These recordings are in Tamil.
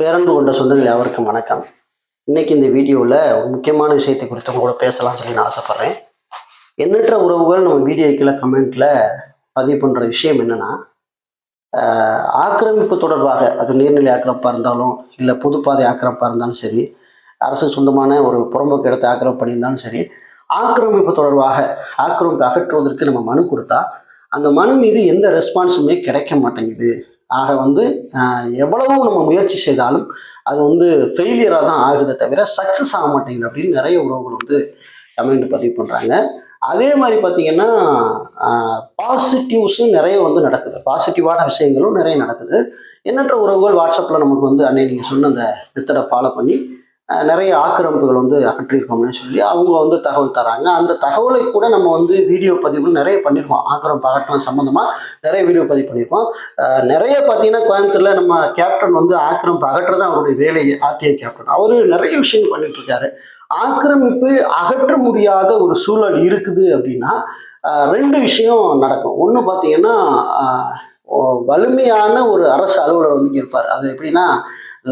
பேரன்பு கொண்ட சொந்தங்கள் யாவருக்கும் வணக்கம். இன்னைக்கு இந்த வீடியோவில் ஒரு முக்கியமான விஷயத்தை குறித்து உங்களோட கூட பேசலாம் சொல்லி நான் ஆசைப்பட்றேன். எண்ணற்ற உறவுகள் நம்ம வீடியோ கீழே கமெண்ட்டில் பதிவு பண்ணுற விஷயம் என்னென்னா ஆக்கிரமிப்பு தொடர்பாக அது நீர்நிலை ஆக்கிரமிப்பாக இருந்தாலும் இல்லை பொதுப்பாதை ஆக்கிரமிப்பாக இருந்தாலும் சரி அரசு சொந்தமான ஒரு புறம்போக்கு இடத்தை ஆக்கிரமிப்பு பண்ணியிருந்தாலும் சரி ஆக்கிரமிப்பு தொடர்பாக ஆக்கிரமிப்பு அகற்றுவதற்கு நம்ம மனு கொடுத்தா அந்த மனு மீது எந்த ரெஸ்பான்ஸுமே கிடைக்க மாட்டேங்குது. ஆக வந்து எவ்வளவோ நம்ம முயற்சி செய்தாலும் அது வந்து ஃபெயிலியராக தான் ஆகுதே தவிர சக்ஸஸ் ஆக மாட்டேங்குது அப்படின்னு நிறைய உறவுகள் வந்து கமெண்ட் பதிவு பண்ணுறாங்க அதே மாதிரி பார்த்தீங்கன்னா பாசிட்டிவ்ஸும் நிறைய வந்து நடக்குது. பாசிட்டிவான விஷயங்களும் நிறைய நடக்குது. எண்ணற்ற உறவுகள் வாட்ஸ்அப்பில் நமக்கு வந்து அன்னை நீங்கள் சொன்ன அந்த மெத்தடை ஃபாலோ பண்ணி நிறைய ஆக்கிரமிப்புகள் வந்து அகற்றியிருக்கோம்னு சொல்லி அவங்க வந்து தகவல் தராங்க. அந்த தகவலை கூட நம்ம வந்து வீடியோ பதிவுகள் நிறைய பண்ணியிருக்கோம் ஆக்கிரமிப்பு அகற்றம் சம்மந்தமாக நிறைய வீடியோ பதிவு பண்ணியிருக்கோம் நிறைய பார்த்தீங்கன்னா கோயம்புத்தூரில் நம்ம கேப்டன் வந்து ஆக்கிரமிப்பு அகற்றுறது அவருடைய வேலையை ஆர்டிஐ கேப்டன். அவர் நிறைய விஷயங்கள் பண்ணிட்டு ஆக்கிரமிப்பு அகற்ற முடியாத ஒரு சூழல் இருக்குது அப்படின்னா ரெண்டு விஷயம் நடக்கும். ஒன்று பார்த்தீங்கன்னா வலிமையான ஒரு அரசு அலுவலர் வந்து இருப்பார். அது எப்படின்னா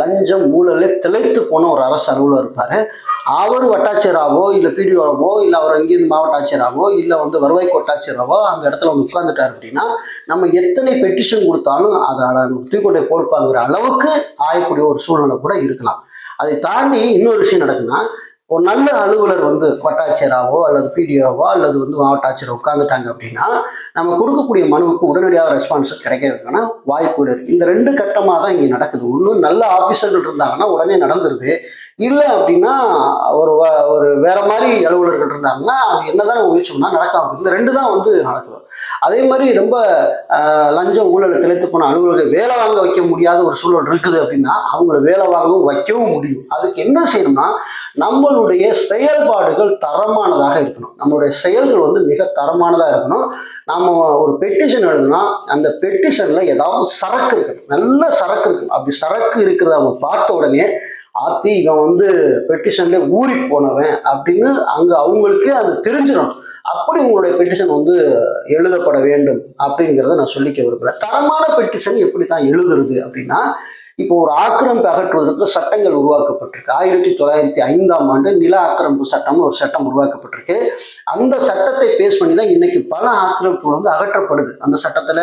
லஞ்சம் ஊழலே திளைத்து போன ஒரு அரசு அலுவலர் இருப்பார். அவர் வட்டாட்சியராகவோ இல்லை பிடிஓவோ இல்லை அவர் அங்கேருந்து மாவட்ட ஆட்சியராகவோ இல்லை வந்து வருவாய் கோட்டாட்சியராகவோ அந்த இடத்துல வந்து உட்கார்ந்துட்டார் அப்படின்னா நம்ம எத்தனை பெட்டிஷன் கொடுத்தாலும் அதை தூக்கொண்டே கொடுப்பாங்கிற அளவுக்கு ஆயக்கூடிய ஒரு சூழ்நிலை கூட இருக்கலாம். அதை தாண்டி இன்னொரு விஷயம் நடக்குன்னா ஒரு நல்ல அலுவலர் வந்து வட்டாட்சியராகவோ அல்லது பிடிஓவோ அல்லது வந்து மாவட்ட ஆட்சியர் உட்காந்துட்டாங்க அப்படின்னா நம்ம கொடுக்கக்கூடிய மனுவுக்கு உடனடியாக ரெஸ்பான்ஸ் கிடைக்கிறதுக்கான வாய்ப்புகள் இருக்குது இந்த ரெண்டு கட்டமாக தான் இங்கே நடக்குது. ஒன்றும் நல்ல ஆஃபீஸர்கள் இருந்தாங்கன்னா உடனே நடந்துருது. இல்லை அப்படின்னா ஒரு ஒரு வேற மாதிரி அலுவலர்கள் இருந்தாங்கன்னா அது என்னதான் நம்ம முயற்சி பண்ணால் நடக்காம இந்த ரெண்டு தான் வந்து நடக்குது. அதே மாதிரி ரொம்ப லஞ்சம் ஊழல் திளைத்து போன அலுவலர்கள் வேலை வாங்க வைக்க முடியாத ஒரு சூழல் இருக்குது அப்படின்னா அவங்கள வேலை வாங்கவும் வைக்கவும் முடியும். அதுக்கு என்ன செய்யணும்னா நம்மளுடைய செயல்பாடுகள் தரமானதாக இருக்கணும். நம்மளுடைய செயல்கள் வந்து மிக தரமானதாக இருக்கணும். நம்ம ஒரு பெட்டிஷன் எழுதுனா அந்த பெட்டிஷனில் ஏதாவது சரக்கு இருக்கணும். நல்ல சரக்கு இருக்கணும். அப்படி சரக்கு இருக்கிறத அவங்க பார்த்த உடனே ஆத்தி இவன் வந்து பெட்டிஷன்ல ஊறி போனவன் அப்படின்னு அங்கே அவங்களுக்கு அது தெரிஞ்சிடும் அப்படி உங்களுடைய பெட்டிஷன் வந்து எழுதப்பட வேண்டும் அப்படிங்கிறத நான் சொல்லிக்க விரும்புகிறேன் தரமான பெட்டிஷன் எப்படி தான் எழுதுறது அப்படின்னா இப்போ ஒரு ஆக்கிரமிப்பு அகற்றுவதற்கு சட்டங்கள் உருவாக்கப்பட்டிருக்கு. ஆயிரத்தி தொள்ளாயிரத்தி ஐந்தாம் ஆண்டு நில ஆக்கிரமிப்பு சட்டம்னு ஒரு சட்டம் உருவாக்கப்பட்டிருக்கு. அந்த சட்டத்தை பேஸ் பண்ணி தான் இன்னைக்கு பல ஆக்கிரமிப்புகள் வந்து அகற்றப்படுது. அந்த சட்டத்தில்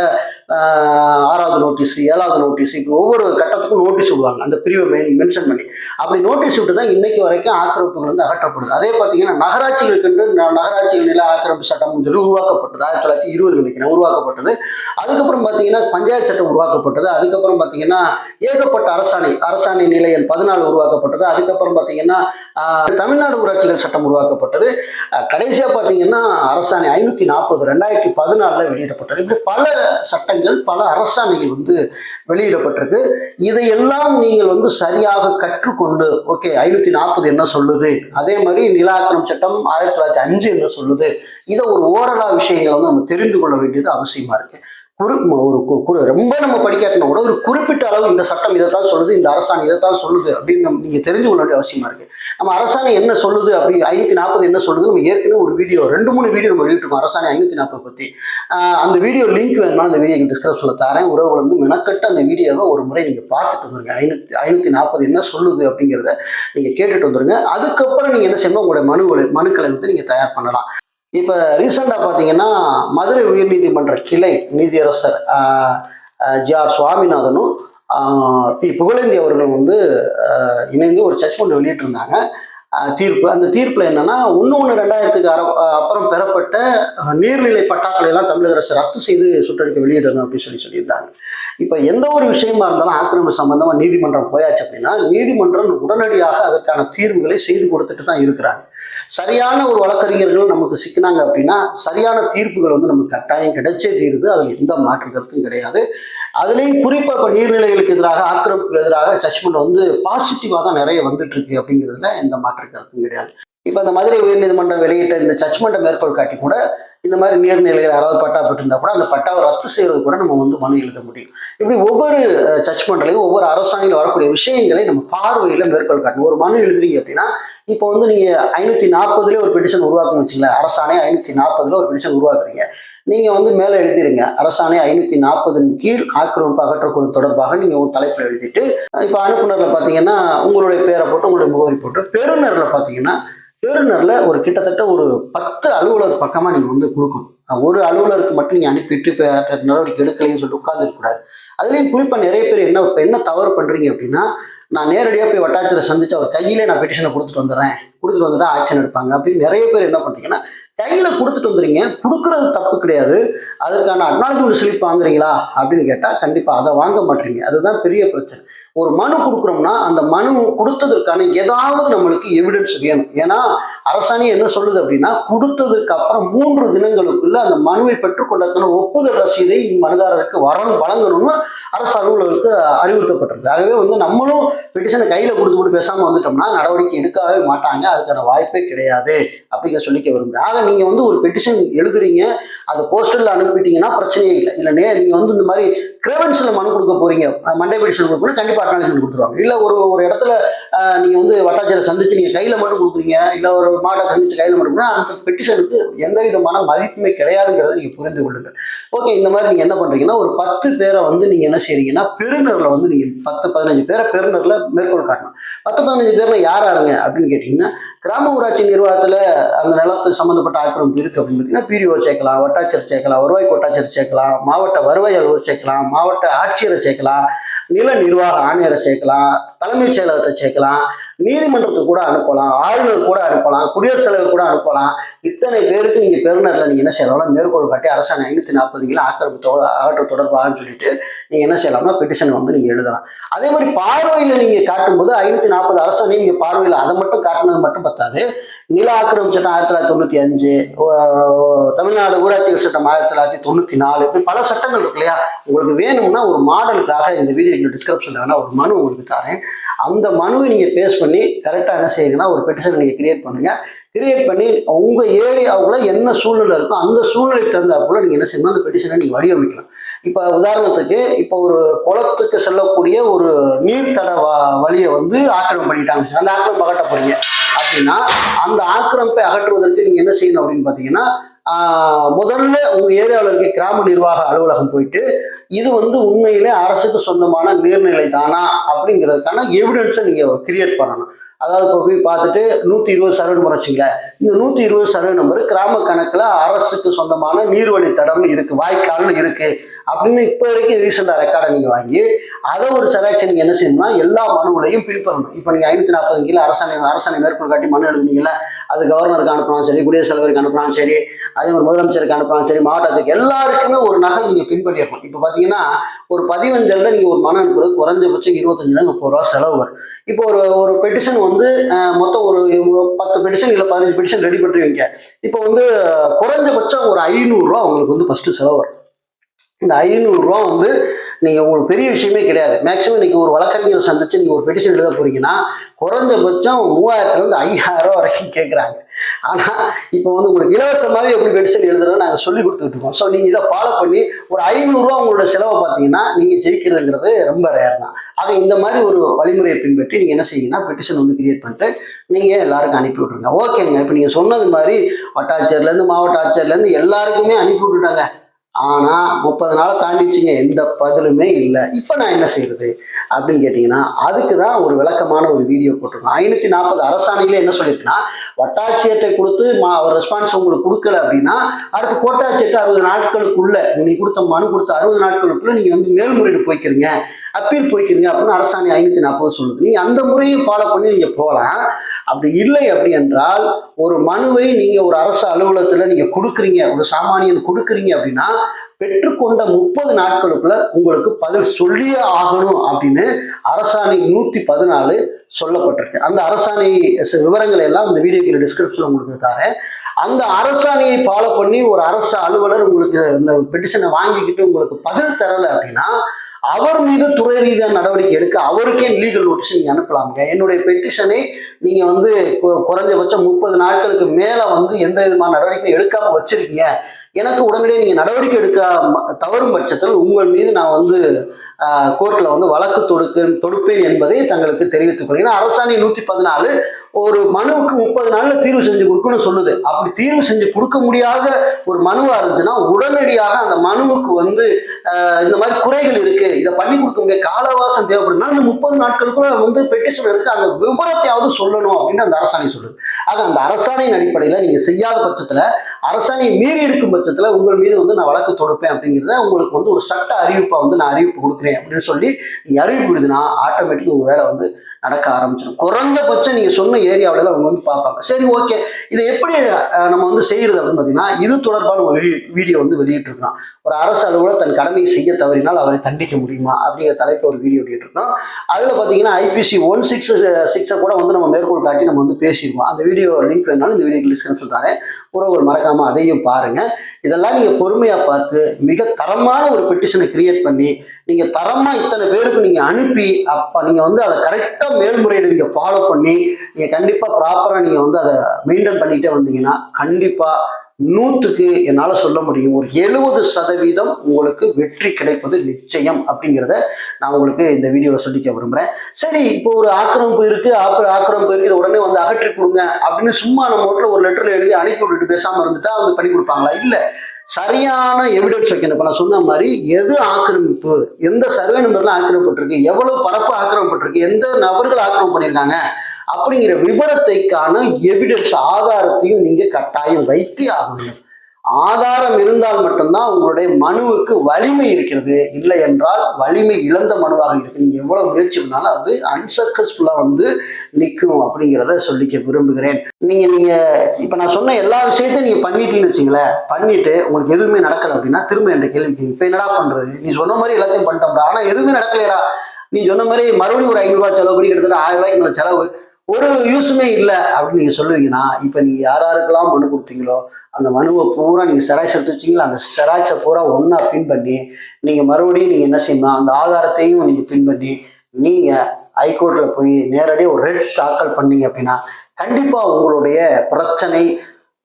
ஆறாவது நோட்டீஸ் ஏழாவது நோட்டீஸ் இப்போ ஒவ்வொரு கட்டத்துக்கும் நோட்டீஸ் விடுவாங்க. அந்த பிரிவை மென் மென்ஷன் பண்ணி. அப்படி நோட்டீஸ் விட்டு தான் இன்னைக்கு வரைக்கும் ஆக்கிரமிப்புகள் வந்து அகற்றப்படுது. அதே பார்த்தீங்கன்னா நகராட்சிகளுக்கு நகராட்சிகள் நில ஆக்கிரமிப்பு சட்டம் சொல்லி உருவாக்கப்பட்டது. ஆயிரத்தி தொள்ளாயிரத்தி இருபது நினைக்கிறேன் உருவாக்கப்பட்டது. அதுக்கப்புறம் பார்த்தீங்கன்னா பஞ்சாயத்து சட்டம் உருவாக்கப்பட்டது. அதுக்கப்புறம் பார்த்தீங்கன்னா ஏகப்பட்ட அரசாணை அரசாணை நிலையம் பதினாலு உருவாக்கப்பட்டது. அதுக்கப்புறம் பார்த்தீங்கன்னா தமிழ்நாடு ஊராட்சிகள் சட்டம் உருவாக்கப்பட்டது. கடைசியாக பார்த்தீங்கன்னா அரசாணை ஐநூற்றி நாற்பது ரெண்டாயிரத்தி பதினாலில் வெளியிடப்பட்டது. இப்படி பல சட்டங்கள் பல அரசாணைகள் வந்து வெளியிடப்பட்டிருக்கு. இதையெல்லாம் நீங்கள் வந்து சரியாக கற்றுக்கொண்டு ஓகே ஐநூற்றி நாற்பது என்ன சொல்லுது? அதே மாதிரி நிலாக்கிரம் சட்டம் ஆயிரத்தி தொள்ளாயிரத்தி அஞ்சு என்ன சொல்லுது? இதை ஒரு ஓரலா விஷயங்களை வந்து நம்ம தெரிந்து கொள்ள வேண்டியது அவசியமாக இருக்குது குறு ஒரு கு- குறு- ரொம்ப நம்ம படிக்காட்டினா கூட ஒரு குறிப்பிட்ட அளவு இந்த சட்டம் இதைத்தான் சொல்லுது இந்த அரசாணை இதைத்தான் சொல்லுது அப்படின்னு நம்ம நீங்கள் தெரிஞ்சு கொள்ள வேண்டிய அவசியமா இருக்கு. நம்ம அரசாணை என்ன சொல்லுது அப்படி ஐநூற்றி நாற்பது என்ன சொல்லுது நம்ம ஏற்கனவே ஒரு வீடியோ ரெண்டு மூணு வீடியோ நம்ம வெளியிட்டிருக்கோம் அரசாணை ஐநூற்றி நாற்பது பற்றி அந்த வீடியோ லிங்க் வேணுமா அந்த வீடியோ டிஸ்கிரிப்ஷனில் தரேன். உறவுகள் வந்து மெனக்கட்டு அந்த வீடியோவை ஒரு முறை நீங்கள் பார்த்துட்டு வந்துருங்க. ஐநூற்றி ஐநூற்றி நாற்பது என்ன சொல்லுது அப்படிங்கிறத நீங்கள் கேட்டுட்டு வந்துருங்க. அதுக்கப்புறம் நீங்கள் என்ன செய்யணும் உங்களுடைய மனுகளை மனுக்களை வந்து நீங்கள் தயார் பண்ணலாம். இப்போ ரீசெண்டாக பார்த்தீங்கன்னா மதுரை உயர்நீதிமன்ற கிளை நீதியரசர் ஜி ஆர் சுவாமிநாதனும் பி. புகழேந்தி அவர்களும் வந்து இணைந்து ஒரு ஜட்ஜ்மெண்ட் வெளியிட்டிருந்தாங்க. தீர்ப்பு. அந்த தீர்ப்பில் என்னன்னா ஒன்று ஒன்று ரெண்டாயிரத்துக்கு அற அப்புறம் பெறப்பட்ட நீர்நிலை பட்டாக்களை எல்லாம் தமிழக அரசு ரத்து செய்து சுற்றறிக்கை வெளியிடணும் அப்படின்னு சொல்லி சொல்லியிருந்தாங்க. இப்போ எந்த ஒரு விஷயமா இருந்தாலும் ஆக்கிரமிப்பு சம்பந்தமாக நீதிமன்றம் போயாச்சு அப்படின்னா நீதிமன்றம் உடனடியாக அதற்கான தீர்வுகளை செய்து கொடுத்துட்டு தான் இருக்கிறாங்க. சரியான ஒரு வழக்கறிஞர்கள் நமக்கு சிக்கினாங்க அப்படின்னா சரியான தீர்ப்புகள் வந்து நமக்கு கட்டாயம் கிடைச்சே தீருது. அதில் எந்த மாற்று கருத்தும் கிடையாது. அதுலேயும் குறிப்பாக இப்போ நீர்நிலைகளுக்கு எதிராக ஆக்கிரமிப்புக்கு எதிராக ஜட்ஜ்மெண்ட் வந்து பாசிட்டிவாக தான் நிறைய வந்துட்டு இருக்கு அப்படிங்கிறதுல எந்த மாற்று கருத்தும் கிடையாது. இப்போ இந்த மதுரை உயர்நீதிமன்றம் வெளியிட்ட இந்த ஜட்ஜ்மெண்ட்டை மேற்கோள் காட்டி கூட இந்த மாதிரி நீர்நிலைகள் யாராவது பட்டா பெற்றிருந்தா கூட அந்த பட்டாவை ரத்து செய்யறது கூட நம்ம வந்து மனு எழுத முடியும். இப்படி ஒவ்வொரு ஜட்ஜ்மெண்ட்லையும் ஒவ்வொரு அரசாணையில் வரக்கூடிய விஷயங்களை நம்ம பார்வையில் மேற்கோள் காட்டணும். ஒரு மனு எழுதுறீங்க அப்படின்னா இப்போ வந்து நீங்கள் ஐநூற்றி நாற்பதுல ஒரு பெட்டிஷன் உருவாக்கணும் வச்சுங்களேன். அரசாணை ஐநூற்றி நாற்பதுல ஒரு பெட்டிஷன் உருவாக்குறீங்க. நீங்கள் வந்து மேலே எழுதிருங்க. அரசாணை ஐநூற்றி நாற்பதின் கீழ் ஆக்கிரமிப்பு அகற்றக்குழு தொடர்பாக நீங்கள் உங்கள் தலைப்பில் எழுதிட்டு இப்போ அனுப்புனரில் பார்த்தீங்கன்னா உங்களுடைய பேரை போட்டு உங்களுடைய முகவரி போட்டு பெறுநரில் பார்த்தீங்கன்னா பெறுநரில் ஒரு கிட்டத்தட்ட ஒரு பத்து அலுவலர் பக்கமாக நீங்கள் வந்து கொடுக்கணும். ஒரு அலுவலருக்கு மட்டும் நீங்கள் அனுப்பிட்டு இப்போ நடவடிக்கை எடுக்கலைன்னு சொல்லிட்டு உட்காந்துருக்கக்கூடாது அதுலேயும் குறிப்பாக நிறைய பேர் என்ன இப்போ என்ன தவறு பண்ணுறீங்க அப்படின்னா நான் நேரடியாக போய் வட்டாட்சியரை சந்திச்சு அவர் கையிலே நான் பெட்டிஷனை கொடுத்துட்டு வந்துடுறேன். கொடுத்துட்டு வந்துட்டா ஆக்ஷன் எடுப்பாங்க அப்படின்னு நிறைய பேர் என்ன பண்ணுறீங்கன்னா கையில் கொடுத்துட்டு வந்துடுறீங்க கொடுக்குறது தப்பு கிடையாது. அதற்கான அக்னாலஜ்மெண்ட் ஸ்லிப் வாங்குறீங்களா? அப்படின்னு கேட்டால் கண்டிப்பாக அதை வாங்க மாட்டீங்க. அதுதான் பெரிய பிரச்சனை. ஒரு மனு கொடுக்குறோம்னா அந்த மனு கொடுத்ததற்கான ஏதாவது நம்மளுக்கு எவிடன்ஸ் வேணும். ஏன்னா அரசாணி என்ன சொல்லுது அப்படின்னா கொடுத்ததுக்கு அப்புறம் மூன்று தினங்களுக்குள்ள அந்த மனுவை பெற்றுக்கொண்டதுக்கான ஒப்புதல் ரசீதை மனுதாரருக்கு வரணும் வழங்கணும்னு அரசு அலுவலர்களுக்கு அறிவுறுத்தப்பட்டிருக்கு. ஆகவே வந்து நம்மளும் பெட்டிஷனை கையில் கொடுத்து கொடுத்து பேசாமல் வந்துட்டோம்னா நடவடிக்கை எடுக்கவே மாட்டாங்க. அதுக்கான வாய்ப்பே கிடையாது அப்படிங்கிற சொல்லிக்க விரும்புகிறேன் ஆக நீங்கள் வந்து ஒரு பெட்டிஷன் எழுதுறீங்க அதை போஸ்டரில் அனுப்பிட்டீங்கன்னா பிரச்சனையே இல்லை. இல்லை நீங்கள் வந்து இந்த மாதிரி கிரேவன்ஸில் மனு கொடுக்க போறீங்க. மண்டே பெட்டிஷன் கொடுக்கணும் கண்டிப்பாக அக்னாலஜ்மெண்ட் கொடுத்துருவாங்க. இல்லை ஒரு ஒரு இடத்துல நீங்கள் வந்து வட்டாட்சியரை சந்திச்சு நீங்கள் கையில் மட்டும் கொடுக்குறீங்க இல்லை ஒரு மாட்டை சந்திச்சு கையில் மட்டும் அந்த பெட்டிஷனுக்கு எந்த விதமான மதிப்புமே கிடையாதுங்கிறத நீங்கள் புரிந்து கொள்ளுங்கள். ஓகே இந்த மாதிரி நீங்கள் என்ன பண்ணுறீங்கன்னா ஒரு பத்து பேரை வந்து நீங்கள் என்ன செய்றீங்கன்னா பெருநரில் வந்து நீங்கள் பத்து பதினஞ்சு பேரை பெருநரில் மேற்கோள் காட்டணும். பத்து பதினஞ்சு பேரில் யார் யாருங்க அப்படின்னு கேட்டிங்கன்னா கிராம ஊராட்சி நிர்வாகத்தில் அந்த நிலத்துக்கு சம்மந்தப்பட்ட ஆக்கிரமிப்பு இருக்குது அப்படின்னு பார்த்தீங்கன்னா பிடிஓ சேர்க்கலாம் வட்டாட்சியர் சேர்க்கலாம் வருவாய் கோட்டாட்சியர் சேர்க்கலாம் மாவட்ட வருவாய் அலுவலர் சேர்க்கலாம் மாவட்ட ஆட்சியரை சேர்க்கலாம் நில நிர்வாக ஆணையரை சேர்க்கலாம் தலைமைச் செயலகத்தை சேர்க்கலாம் நீதிமன்றத்துக்கு கூட அனுப்பலாம் ஆளுநர் கூட அனுப்பலாம் குடியரசுத் தலைவர் கூட அனுப்பலாம். இத்தனை பேருக்கு நீங்கள் பெருநரில் நீங்கள் என்ன செய்யலாம் மேற்கோள் காட்டி அரசாணை ஐநூற்றி கிலோ ஆக்கிரமத்தோட அகற்ற தொடர்பாகன்னு சொல்லிட்டு நீங்கள் என்ன செய்யலாம்னா பெட்டிஷன் வந்து நீங்கள் எழுதலாம். அதே மாதிரி பார்வையில் நீங்கள் காட்டும்போது ஐநூற்றி நாற்பது அரசாணை நீங்கள் பார்வையில் அதை மட்டும் காட்டினது மட்டும் பத்தாது. நில ஆக்கிரமிப்பு சட்டம் ஆயிரத்தி தொள்ளாயிரத்தி தொண்ணூற்றி அஞ்சு தமிழ்நாடு ஊராட்சிகள் சட்டம் ஆயிரத்தி தொள்ளாயிரத்தி தொண்ணூற்றி நாலு இப்படி பல சட்டங்கள் இருக்கு இல்லையா? உங்களுக்கு வேணும்னா ஒரு மாடலுக்காக இந்த வீடியோ டிஸ்கிரிப்ஷனில் வேணா ஒரு மனு உங்களுக்கு தரேன். அந்த மனுவை நீங்கள் பேஸ் பண்ணி கரெக்டாக என்ன செய்யுங்கன்னா ஒரு பெட்டிஷன் நீங்கள் கிரியேட் பண்ணுங்கள் கிரியேட் பண்ணி உங்கள் ஏரியாவுக்குள்ள என்ன சூழ்நிலை இருக்கோ அந்த சூழ்நிலைக்கு தகுந்தாப்புல நீங்கள் என்ன செய்யணும் அந்த பெட்டிஷனை நீங்கள் வடிவமைக்கலாம். இப்போ உதாரணத்துக்கு இப்போ ஒரு குளத்துக்கு செல்லக்கூடிய ஒரு நீர்த்தட வ வழியை வந்து ஆக்கிரமம் பண்ணிட்டாங்க. அந்த ஆக்கிரம் அகற்ற போறீங்க. அப்படின்னா அந்த ஆக்கிரமிப்பை அகற்றுவதற்கு நீங்கள் என்ன செய்யணும் அப்படின்னு பார்த்தீங்கன்னா முதல்ல உங்கள் ஏரியாவில் இருக்க கிராம நிர்வாக அலுவலகம் போயிட்டு இது வந்து உண்மையிலே அரசுக்கு சொந்தமான நீர்நிலை தானா அப்படிங்கிறதுக்கான எவிடன்ஸை நீங்கள் கிரியேட் பண்ணணும். அதாவது இப்போ போய் பார்த்துட்டு நூற்றி இருபது சர்வே நம்பர் வச்சுங்க இந்த நூற்றி இருபது சர்வே நம்பர் கிராம கணக்கில் அரசுக்கு சொந்தமான நீர்வழி தடம் இருக்குது வாய்க்கால்னு இருக்குது அப்படின்னு இப்போ வரைக்கும் ரீசெண்டாக ரெக்கார்டை நீங்கள் வாங்கி அதை ஒரு செலக்ஷன் நீங்கள் என்ன செய்யணும்னா எல்லா மனுவிலையும் பின்பற்றணும் இப்போ நீங்கள் ஐநூற்றி நாற்பது கீழே அரசாணை அரசாணை மேற்கொள் காட்டி மனு எழுதுனீங்களா அது கவர்னருக்கு அனுப்பினாலும் சரி குடியரசுத் தலைவருக்கு அனுப்பினாலும் சரி அதே மாதிரி முதலமைச்சருக்கு அனுப்பினாலும் சரி மாவட்டத்துக்கு எல்லாருக்குமே ஒரு நகல் நீங்கள் பின்பற்றிருக்கணும் இப்போ பார்த்தீங்கன்னா ஒரு பதிவஞ்சலில் நீங்கள் ஒரு மனு அனுப்புறது குறைஞ்சபட்சம் இருபத்தஞ்சுல முப்பது ரூபா செலவு வரும். இப்போ ஒரு ஒரு பெட்டிஷன் வந்து மொத்தம் ஒரு பத்து பெடிஷன் இல்லை பதினஞ்சு பெடிஷன் ரெடி பண்ணுறீங்க இப்போ வந்து குறைஞ்சபட்சம் ஒரு ஐநூறுரூவா உங்களுக்கு வந்து ஃபஸ்ட்டு செலவு வரும். இந்த ஐநூறுரூவா வந்து நீங்கள் உங்களுக்கு பெரிய விஷயமே கிடையாது. மேக்ஸிமம் இன்றைக்கி ஒரு வழக்கறிஞரை சந்திச்சு நீங்கள் ஒரு பெட்டிஷன் எழுத போறீங்கன்னா குறைஞ்சபட்சம் மூவாயிரத்துலேருந்து ஐயாயிரம் வரைக்கும் கேட்குறாங்க ஆனால் இப்போ வந்து உங்களுக்கு இலவசமாகவே எப்படி பெட்டிஷன் எழுதுறதுன்னு நாங்கள் சொல்லி கொடுத்துட்டு இருக்கோம். ஸோ நீங்கள் இதை ஃபாலோ பண்ணி ஒரு ஐநூறுரூவா உங்களோட செலவை பார்த்தீங்கன்னா நீங்கள் ஜெயிக்கிறதுங்கிறது ரொம்ப ரேர் தான். ஆக இந்த மாதிரி ஒரு வழிமுறையை பின்பற்றி நீங்கள் என்ன செய்யுங்கன்னா பெட்டிஷன் வந்து கிரியேட் பண்ணிட்டு நீங்கள் எல்லாருக்கும் அனுப்பி விட்ருங்க ஓகேங்க இப்போ நீங்கள் சொன்னது மாதிரி வட்டாட்சியர்லேருந்து மாவட்ட ஆட்சியர்லேருந்து எல்லாருக்குமே அனுப்பி விட்டுட்டாங்க. ஆனால் முப்பது நாளை தாண்டிச்சுங்க எந்த பதிலுமே இல்லை. இப்போ நான் என்ன செய்யறது அப்படின்னு கேட்டீங்கன்னா அதுக்கு தான் ஒரு விளக்கமான ஒரு வீடியோ போட்டிருக்கோம். ஐநூற்றி நாற்பது அரசாணையில என்ன சொல்லியிருக்குன்னா வட்டாட்சியர்கிட்ட கொடுத்து மா அவர் ரெஸ்பான்ஸ் உங்களுக்கு கொடுக்கல அப்படின்னா அடுத்து கோட்டாட்சியர்கிட்ட அறுபது நாட்களுக்குள்ள நீ கொடுத்த மனு கொடுத்த அறுபது நாட்களுக்குள்ள நீங்கள் வந்து மேல்முறையீடு போய்க்கிறீங்க அப்பீல் போய்க்கிறீங்க அப்படின்னு அரசாணை ஐநூற்றி நாற்பது சொல்லுது. நீங்கள் அந்த முறையை ஃபாலோ பண்ணி நீங்கள் போகலாம். அப்படி இல்லை அப்படி என்றால் ஒரு மனுவை நீங்கள் ஒரு அரசு அலுவலகத்தில் நீங்கள் கொடுக்குறீங்க ஒரு சாமானியன் கொடுக்குறீங்க அப்படின்னா பெற்றுக்கொண்ட முப்பது நாட்களுக்குள்ள உங்களுக்கு பதில் சொல்லியே ஆகணும் அப்படின்னு அரசாணை நூற்றி பதினாலு சொல்லப்பட்டிருக்கு. அந்த அரசாணை ச- விவரங்களை எல்லாம் இந்த வீடியோக்கு டிஸ்கிரிப்ஷன் உங்களுக்கு தரேன். அந்த அரசாணையை ஃபாலோ பண்ணி ஒரு அரசு அலுவலர் உங்களுக்கு இந்த பெட்டிஷனை வாங்கிக்கிட்டு உங்களுக்கு பதில் தரலை அப்படின்னா அவர் மீது துறை ரீதியான நடவடிக்கை எடுக்க அவருக்கே லீகல் நோட்டீஸ் நீங்கள் அனுப்பலாங்க. என்னுடைய பெட்டிஷனை நீங்கள் வந்து குறைஞ்சபட்சம் முப்பது நாட்களுக்கு மேலே வந்து எந்த விதமான நடவடிக்கையும் எடுக்காமல் வச்சிருக்கீங்க. எனக்கு உடனடியே நீங்கள் நடவடிக்கை எடுக்க தவறும் பட்சத்தில் உங்கள் மீது நான் வந்து கோர்ட்டில் வந்து வழக்கு தொடுக்க தொடுப்பேன் என்பதை தங்களுக்கு தெரிவித்துக் கொள்கிறேன். அரசாணை நூற்றி பதினாலு ஒரு மனுவுக்கு முப்பது நாள்ல தீர்வு செஞ்சு கொடுக்கணும்னு சொல்லுது. அப்படி தீர்வு செஞ்சு கொடுக்க முடியாத ஒரு மனுவா இருந்துச்சுன்னா உடனடியாக அந்த மனுவுக்கு வந்து இந்த மாதிரி குறைகள் இருக்கு. இதை பண்ணி கொடுக்க முடியாது காலவாசம் தேவைப்படுதுன்னா அந்த முப்பது நாட்களுக்குள்ள வந்து பெட்டிஷன் இருக்கு அந்த விவரத்தையாவது சொல்லணும் அப்படின்னு அந்த அரசாணை சொல்லுது. ஆக அந்த அரசாணையின் அடிப்படையில் நீங்க செய்யாத பட்சத்துல அரசாணையை மீறி இருக்கும் பட்சத்துல உங்கள் மீது வந்து நான் வழக்கு தொடுப்பேன் அப்படிங்கிறத உங்களுக்கு வந்து ஒரு சட்ட அறிவிப்பை வந்து நான் அறிவிப்பு கொடுக்குறேன் அப்படின்னு சொல்லி நீங்க அறிவிப்பு விடுதுன்னா ஆட்டோமேட்டிக் உங்க வேலை வந்து நடக்க ஆரம்பிச்சிடும். குறைஞ்சபட்சம் நீங்க சொன்ன ஏரியாவில் தான் அவங்க வந்து பார்ப்பாங்க. சரி ஓகே. இதை எப்படி நம்ம வந்து செய்யறது அப்படின்னு பார்த்தீங்கன்னா இது தொடர்பான ஒரு வீடியோ வந்து வெளியிட்டிருக்கலாம் ஒரு அரசு அலுவலர் தன் கடமையை செய்ய தவறினால் அவரை தண்டிக்க முடியுமா? அப்படிங்கிற தலைப்பு ஒரு வீடியோ வெளியிட்டிருக்கோம் அதில் பார்த்தீங்கன்னா ஐபிசி ஒன் சிக்ஸ் சிக்ஸை கூட வந்து நம்ம மேற்கோள் காட்டி நம்ம வந்து பேசியிருக்கோம். அந்த வீடியோ லிங்க் வேணாலும் இந்த வீடியோ டிஸ்கிரிப்ஷன் தரேன். உறவுகள் மறக்காம அதையும் பாருங்க. இதெல்லாம் நீங்க பொறுமையா பார்த்து மிக தரமான ஒரு பெட்டிஷனை கிரியேட் பண்ணி நீங்க தரமா இத்தனை பேருக்கு நீங்க அனுப்பி அப்ப நீங்க வந்து அதை கரெக்டா மேல்முறையீடு நீங்க ஃபாலோ பண்ணி நீங்க கண்டிப்பா ப்ராப்பரா நீங்க வந்து அதை மெயின்டைன் பண்ணிட்டே வந்தீங்கன்னா கண்டிப்பா நூற்றுக்கு என்னால் சொல்ல முடியும். ஒரு எழுபது சதவீதம் உங்களுக்கு வெற்றி கிடைப்பது நிச்சயம் அப்படிங்கிறத நான் உங்களுக்கு இந்த வீடியோவில் சொல்லிக்க விரும்புகிறேன் சரி இப்போ ஒரு ஆக்கிரமிப்பு இருக்குது ஆக்கிர ஆக்கிரமிப்பு இருக்குது இதை உடனே வந்து அகற்றி கொடுங்க அப்படின்னு சும்மா நம்ம வீட்டில் ஒரு லெட்டர் எழுதி அனுப்பி விட்டுட்டு பேசாமல் இருந்துட்டா அவங்க பண்ணி கொடுப்பாங்களா? இல்லை. சரியான எவிடன்ஸ் வைக்கணும். இப்போ நான் சொன்ன மாதிரி எது ஆக்கிரமிப்பு? எந்த சர்வே நம்பர்லாம் ஆக்கிரமிப்பட்டிருக்கு? எவ்வளோ பரப்பு ஆக்கிரமிப்பட்டிருக்கு? எந்த நபர்கள் ஆக்கிரமம் பண்ணியிருக்காங்க? அப்படிங்கிற விவரத்தைக்கான எவிடன்ஸ் ஆதாரத்தையும் நீங்க கட்டாயம் வைத்தே ஆகணும். ஆதாரம் இருந்தால் மட்டும்தான் உங்களுடைய மனுவுக்கு வலிமை இருக்கிறது. இல்லை என்றால் வலிமை இழந்த மனுவாக இருக்கு. நீங்க எவ்வளவு முயற்சி பண்ணாலும் அது அன்சக்சஸ்ஃபுல்லா வந்து நிற்கும் அப்படிங்கிறத சொல்லிக்க விரும்புகிறேன். நீங்க நீங்க இப்ப நான் சொன்ன எல்லா விஷயத்தையும் நீங்க பண்ணிட்டீங்கன்னு வச்சுங்களேன். பண்ணிட்டு உங்களுக்கு எதுவுமே நடக்கல அப்படின்னா திரும்ப என்ற கேள்வி இப்ப என்னடா பண்றது? நீ சொன்ன மாதிரி எல்லாத்தையும் பண்ணிட்டோம்டா. ஆனா எதுவுமே நடக்கலையடா. நீ சொன்ன மாதிரி மறுபடியும் ஒரு ஐநூறுரூவா செலவு பண்ணி கிட்டத்தட்ட ஆயிரம் ரூபாய்க்கு செலவு ஒரு யூஸுமே இல்லை அப்படின்னு நீங்கள் சொல்லுவீங்கன்னா இப்போ நீங்கள் யார் யாருக்கெல்லாம் மனு கொடுத்தீங்களோ அந்த மனுவை பூரா நீங்கள் செராக்ஸ் எடுத்து வச்சிங்களா? அந்த செராக்ஸை பூரா ஒன்றா பின் பண்ணி நீங்கள் மறுபடியும் நீங்கள் என்ன செய்யணும் அந்த ஆதாரத்தையும் நீங்கள் பின் பண்ணி நீங்கள் ஹைகோர்ட்டில் போய் நேரடியாக ஒரு ரெட் தாக்கல் பண்ணீங்க அப்படின்னா கண்டிப்பாக உங்களுடைய பிரச்சனை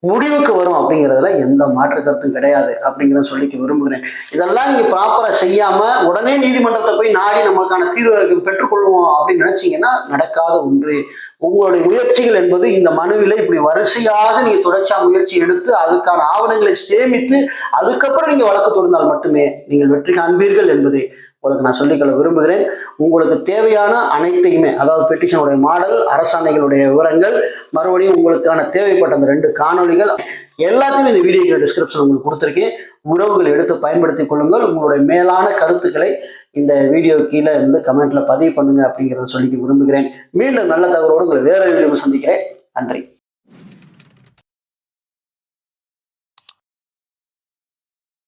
முடிவுக்கு வரும் அப்படிங்கிறதுல எந்த மாற்று கருத்தும் கிடையாது அப்படிங்கிறத சொல்லிக்க விரும்புகிறேன். இதெல்லாம் நீங்கள் ப்ராப்பராக செய்யாமல் உடனே நீதிமன்றத்தை போய் நாடி நம்மளுக்கான தீர்வு பெற்றுக்கொள்வோம் அப்படின்னு நினச்சிங்கன்னா நடக்காத ஒன்று. உங்களுடைய முயற்சிகள் என்பது இந்த மனுவில இப்படி வரிசையாக நீங்க தொடர்ச்சியா முயற்சி எடுத்து அதுக்கான ஆவணங்களை சேமித்து அதுக்கப்புறம் நீங்க வழக்கு தொடர்ந்தால் மட்டுமே நீங்கள் வெற்றி காண்பீர்கள் என்பதை உங்களுக்கு நான் சொல்லிக்கொள்ள விரும்புகிறேன். உங்களுக்கு தேவையான அனைத்தையுமே அதாவது பெட்டிஷனுடைய மாடல் அரசாணைகளுடைய விவரங்கள் மறுபடியும் உங்களுக்கான தேவைப்பட்ட அந்த ரெண்டு காணொளிகள் எல்லாத்தையும் இந்த வீடியோ டிஸ்கிரிப்ஷன் உங்களுக்கு கொடுத்துருக்கேன். உறவுகள் எடுத்து பயன்படுத்திக் கொள்ளுங்கள். உங்களுடைய மேலான கருத்துக்களை இந்த வீடியோ கீழே இருந்து கமெண்ட்ல பதிவு பண்ணுங்க அப்படிங்கிறத சொல்லிக்க விரும்புகிறேன். மீண்டும் நல்ல தகவலோடு உங்களை வேற வீடியோ சந்திக்கிறேன். நன்றி.